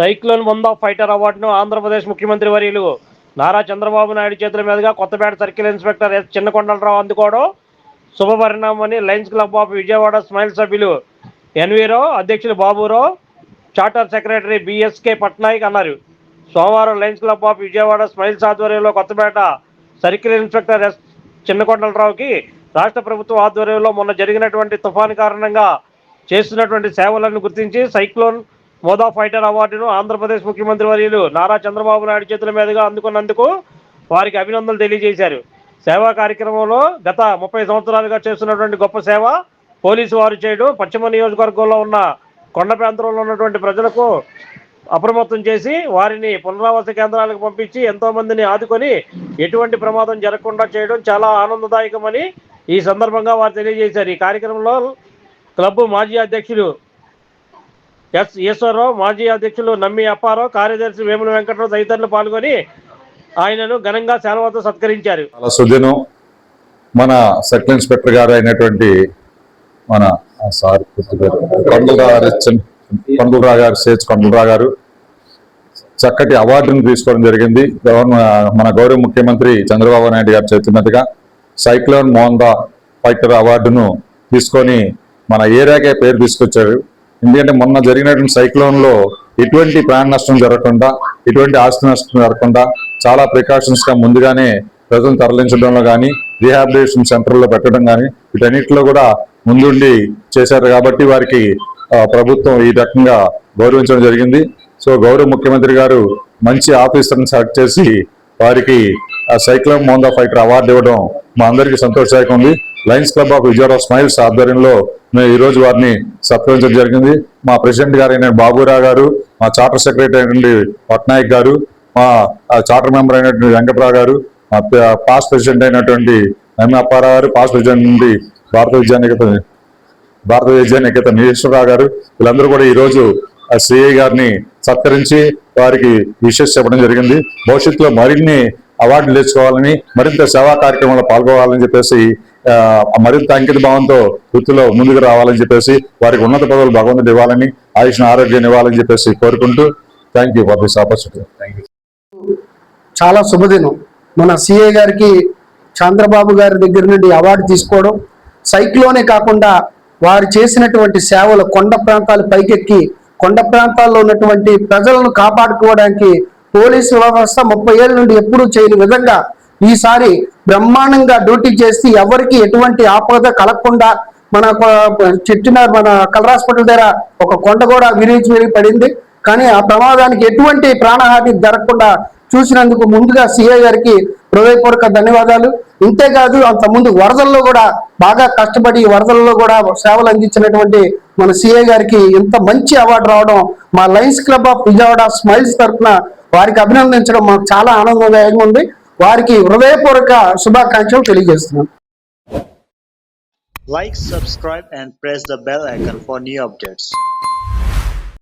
Cyclone ముందా fighter అవార్డును ఆంధ్రప్రదేశ్ ముఖ్యమంత్రి వర్యులు నారా చంద్రబాబు నాయుడు చేతుల మీదుగా Kothapeta circle inspector S Chinnakondalarao అందుకోవడం. శుభపరిణామని Lions Club of Vijayawada smile సభ్యులు ఎన్వీరావు అధ్యక్షులు Baburao charter secretary BSK Patnaik అన్నారు. సోమవారం Lions Club of Vijayawada smiles ఆధ్వర్యంలో కొత్తపేట సర్కిల్ ఇన్స్పెక్టర్ ఎస్ చిన్నకొండలరావుకి రాష్ట్ర ప్రభుత్వం ఆధ్వర్యంలో మొన్న జరిగినటువంటి తుఫాను కారణంగా చేస్తున్నటువంటి సేవలను గుర్తించి సైక్లోన్ మోదా ఫైటర్ అవార్డును ఆంధ్రప్రదేశ్ ముఖ్యమంత్రి వర్యులు నారా చంద్రబాబు నాయుడు చేతుల మీదుగా అందుకున్నందుకు వారికి అభినందనలు తెలియజేశారు. సేవా కార్యక్రమంలో గత ముప్పై సంవత్సరాలుగా చేస్తున్నటువంటి గొప్ప సేవ పోలీసు వారు చేయడం పశ్చిమ నియోజకవర్గంలో ఉన్న కొండ ప్రాంతంలో ఉన్నటువంటి ప్రజలకు అప్రమత్తం చేసి వారిని పునరావాస కేంద్రాలకు పంపించి ఎంతోమందిని ఆదుకొని ఎటువంటి ప్రమాదం జరగకుండా చేయడం చాలా ఆనందదాయకమని ఈ సందర్భంగా వారు తెలియజేశారు. ఈ కార్యక్రమంలో క్లబ్ మాజీ అధ్యక్షులు ఎస్ ఈశ్వరరావు మాజీ అధ్యక్షులు నమ్మి అప్పారావు కార్యదర్శి వేముల వెంకటరావు తదితరులు పాల్గొని ఆయనను ఘనంగా సెలవుతో సత్కరించారు. చాలా సుదినం మన సర్కిల్ ఇన్స్పెక్టర్ గారు అయినటువంటి మన సార్ కొండలరా గారు చిన్- కొండలరావు గారు సేజ్ గారు చక్కటి అవార్డును తీసుకోవడం జరిగింది. మన గౌరవ ముఖ్యమంత్రి చంద్రబాబు నాయుడు గారు చెప్తున్నట్టుగా సైక్లోన్ మోందా ఫైటర్ అవార్డును తీసుకొని మన ఏరియాకే పేరు తీసుకొచ్చారు. ఎందుకంటే మొన్న జరిగినటువంటి సైక్లోన్లో ఎటువంటి ప్రాణ నష్టం జరగకుండా ఎటువంటి ఆస్తి నష్టం జరగకుండా చాలా ప్రికాషన్స్గా ముందుగానే ప్రజలను తరలించడంలో కానీ రీహాబిలిటేషన్ సెంటర్లో పెట్టడం కానీ వీటన్నిటిలో కూడా ముందుండి చేశారు కాబట్టి వారికి ప్రభుత్వం ఈ రకంగా గౌరవించడం జరిగింది. సో గౌరవ ముఖ్యమంత్రి గారు మంచి ఆఫీసర్ని సెలెక్ట్ చేసి వారికి ఆ సైక్లోన్ మోందా ఫైటర్ అవార్డు ఇవ్వడం మా అందరికీ సంతోషదాయకం ఉంది. Lions Club of Vijayawada smiles ఆధ్వర్యంలో మేము ఈ రోజు వారిని సత్కరించడం జరిగింది. మా ప్రెసిడెంట్ గారు అయిన బాబురావు గారు మా చార్టర్ సెక్రటరీ అయినటువంటి పట్నాయక్ గారు మా ఆ చార్టర్ మెంబర్ అయినటువంటి వెంకట్రావు గారు మా పాస్ పాస్ట్ ప్రెసిడెంట్ అయినటువంటి ఎం అప్పారావు గారు పాస్ట్ ప్రెసిడెంట్ నుండి భారత విద్యానికేత భారత విద్యానికేత నీశ్వరరావు గారు వీళ్ళందరూ కూడా ఈరోజు ఆ సిఐ గారిని సత్కరించి వారికి విషెస్ చెప్పడం జరిగింది. భవిష్యత్తులో మరిన్ని అవార్డులు తెచ్చుకోవాలని మరింత సేవా కార్యక్రమంలో పాల్గొవాలని చెప్పేసి మరింత అంకిత భావంతో వృత్తిలో ముందుకు రావాలని చెప్పేసి వారికి ఉన్నత పదవులు భగవంతుడు ఇవ్వాలని ఆయుష్ ఆరోగ్యం ఇవ్వాలని చెప్పేసి కోరుకుంటూ thank you for this opportunity thank you చాలా శుభదినం. మన సిఏ గారికి చంద్రబాబు గారి దగ్గర నుండి అవార్డు తీసుకోవడం సైక్లోనే కాకుండా వారు చేసినటువంటి సేవలు కొండ ప్రాంతాలు పైకెక్కి కొండ ప్రాంతాల్లో ఉన్నటువంటి ప్రజలను కాపాడుకోవడానికి పోలీసు వ్యవస్థ ముప్పై ఏళ్ళ నుండి ఎప్పుడూ చేయని విధంగా ఈసారి బ్రహ్మాండంగా డ్యూటీ చేసి ఎవరికి ఎటువంటి ఆపద కలగకుండా మన చెట్టిన మన కలర్ హాస్పిటల్ దగ్గర ఒక కొండ కూడా విరిగి విరిగి పడింది కానీ ఆ ప్రమాదానికి ఎటువంటి ప్రాణహాని జరగకుండా చూసినందుకు ముందుగా సిఐ గారికి హృదయపూర్వక ధన్యవాదాలు. ఇంతేకాదు అంతకుముందు వరదల్లో కూడా బాగా కష్టపడి వరదల్లో కూడా సేవలు అందించినటువంటి మన సిఐ గారికి ఇంత మంచి అవార్డు రావడం మా Lions Club of Vijayawada smiles తరఫున వారికి అభినందించడం మాకు చాలా ఆనందదాయకంగా ఉంది. వారికి హృదయపూర్వక శుభాకాంక్షలు తెలియజేస్తున్నాం Like, subscribe, and press the bell icon for new updates.